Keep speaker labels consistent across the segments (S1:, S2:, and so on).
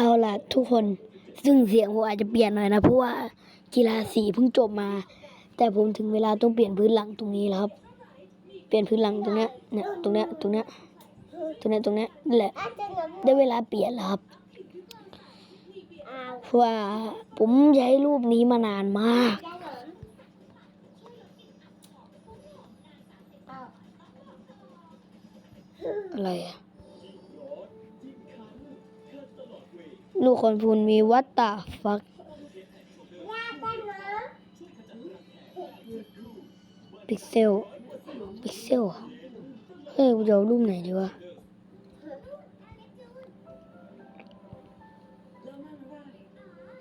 S1: เอาล่ะทุกคนซึ่งเสียงผมอาจจะเปลี่ยนหน่อยนะเพราะว่ากีฬาสีเพิ่งจบมา แต่ผมถึงเวลาต้องเปลี่ยนพื้นหลังตรงนี้แล้วครับ เปลี่ยนพื้นหลังตรงเนี้ยเนี่ยตรงเนี้ยตรงเนี้ยตรงเนี้ยตรงเนี้ยแหละได้เวลาเปลี่ยนแล้วครับเพราะว่าผมใช้รูปนี้มานานมากอะไรอะ ลูกคนพูนมีวัตตาฟักพิกเซลพิกเซลอะเฮ้ยกูจะเอารูปไหนดีวะ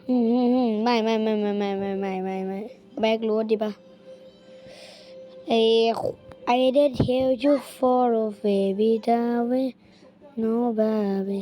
S1: อืมอืมอืมไม่ไม่ไม่ไม่ไม่ไม่ไม่ไม่ไม่แบกรูดดีปะไอ I did tell you for a baby darling no baby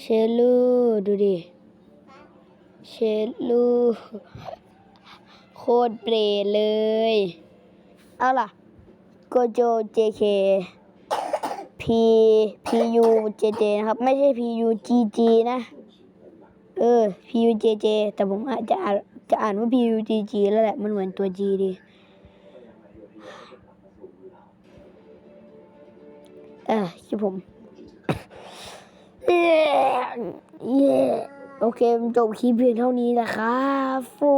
S2: เช
S1: ลูดูดิเชลูโคตรเปรตเลย เอาล่ะโกโจ JK P PU JJ นะครับ ไม่ใช่ PU GG นะ เออ PUJJ แต่ผมอาจจะอ่านจะอ่านว่า PUGG แล้วแหละ มันเหมือนตัว G ดีเออคือผม โอเคจบคลิปเพียงเท่านี้นะครับฟู